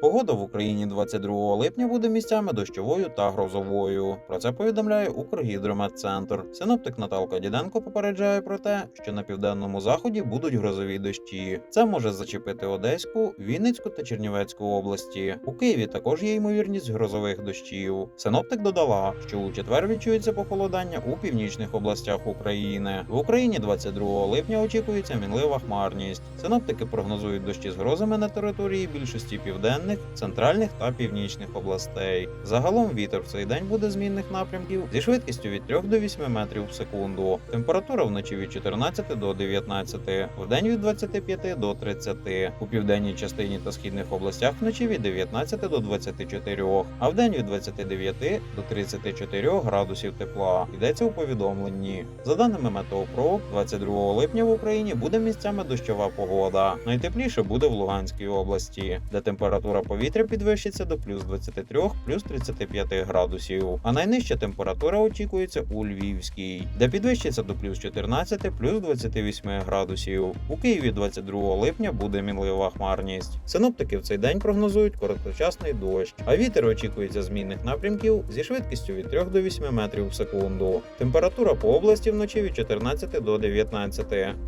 Погода в Україні 22 липня буде місцями дощовою та грозовою. Про це повідомляє Укргідрометцентр. Синоптик Наталка Діденко попереджає про те, що на південному заході будуть грозові дощі. Це може зачепити Одеську, Вінницьку та Чернівецьку області. У Києві також є ймовірність грозових дощів. Синоптик додала, що у четвер відчується похолодання у північних областях України. В Україні 22 липня очікується мінлива хмарність. Синоптики прогнозують дощі з грозами на території більшості південних, центральних та північних областей. Загалом вітер в цей день буде змінних напрямків зі швидкістю від 3 до 8 метрів в секунду. Температура вночі від 14 до 19, вдень від 25 до 30. У південній частині та східних областях вночі від 19 до 24, а вдень від 29 до 34 градусів тепла. Йдеться у повідомленні. За даними Метеопро, 22 липня в Україні буде місцями дощова погода. Найтепліше буде в Луганській області, де температура повітря підвищиться до плюс 23, плюс 35 градусів. А найнижча температура очікується у Львівській, де підвищиться до плюс 14, плюс 28 градусів. У Києві 22 липня буде мінлива хмарність. Синоптики в цей день прогнозують короткочасний дощ, а вітер очікується змінних напрямків зі швидкістю від 3 до 8 метрів в секунду. Температура по області вночі від 14 до 19,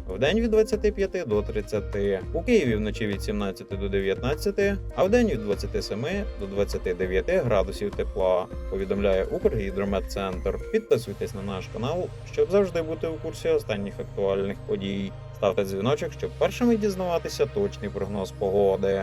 вдень від 25 до 30. У Києві вночі від 17 до 19, а вдень від 27 до 29 градусів тепла. Повідомляє Укргідрометцентр. Підписуйтесь на наш канал, щоб завжди бути у курсі останніх актуальних подій. Ставте дзвіночок, щоб першими дізнаватися точний прогноз погоди.